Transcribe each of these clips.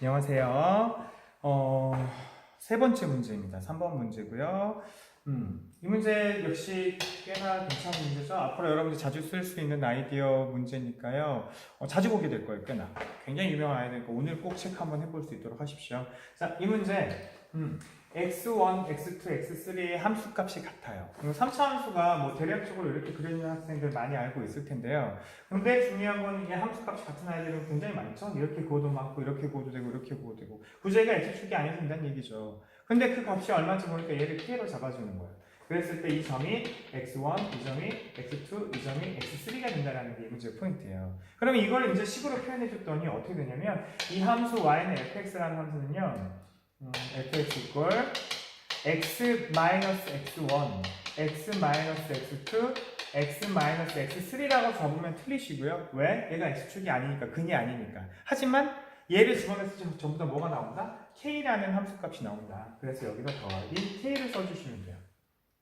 안녕하세요. 어, 세 번째 문제입니다. 3번 문제고요. 음, 이 문제 역시 꽤나 괜찮은 문제죠. 앞으로 여러분들이 자주 쓸 수 있는 아이디어 문제니까요. 어, 자주 보게 될 거예요, 꽤나. 굉장히 유명한 아이디어니까 오늘 꼭 체크 한번 해볼 수 있도록 하십시오. 자, 이 문제. 음, x1, x2, x3의 함수 값이 같아요. 그리고 3차 함수가 뭐 대략적으로 이렇게 그려지는 학생들 많이 알고 있을 텐데요. 근데 중요한 건 이게 함수 값이 같은 아이들은 굉장히 많죠. 이렇게 구워도 많고, 이렇게 구워도 되고, 이렇게 구워도 되고. 구제가 x축이 아니면 된다는 얘기죠. 근데 그 값이 얼마인지 모르니까 얘를 피해로 잡아주는 거예요. 그랬을 때 이 점이 x1, 이 점이 x2, 이 점이 x3가 된다는 게이 문제의 포인트예요. 그러면 이걸 이제 식으로 표현해 줬더니 어떻게 되냐면 이 함수 y는 fx라는 함수는요. 음, fx 이퀄 x 마이너스 x1, x 마이너스 x2, x 마이너스 x3라고 적으면 틀리시고요. 왜? 얘가 x축이 아니니까 근이 아니니까. 하지만 얘를 집어넣어서 전부 다 뭐가 나온다? k라는 함수값이 나온다. 그래서 여기다 더하기 k를 써주시면 돼요.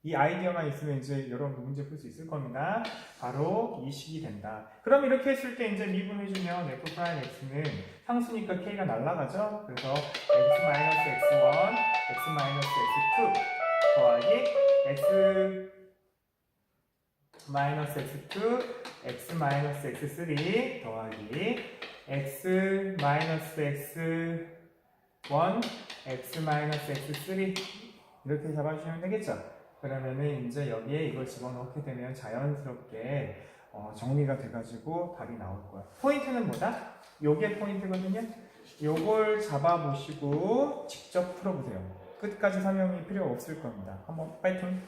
이 아이디어만 있으면 이제 여러분도 문제 풀 수 있을 겁니다. 바로 이 식이 된다. 그럼 이렇게 했을 때 이제 미분해주면 f 프라임 x는 상수니까 k가 날라가죠. 그래서 x 마이너스 x1, x 마이너스 x2 더하기 x 마이너스 x2, x 마이너스 x3 더하기 x 마이너스 x1, x 마이너스 x3 이렇게 잡아주시면 되겠죠. 그러면은 이제 여기에 이걸 집어넣게 되면 자연스럽게 어, 정리가 돼가지고 답이 나올 거야. 포인트는 뭐다? 요게 포인트거든요. 요걸 잡아보시고 직접 풀어보세요. 끝까지 설명이 필요 없을 겁니다. 한번 파이팅!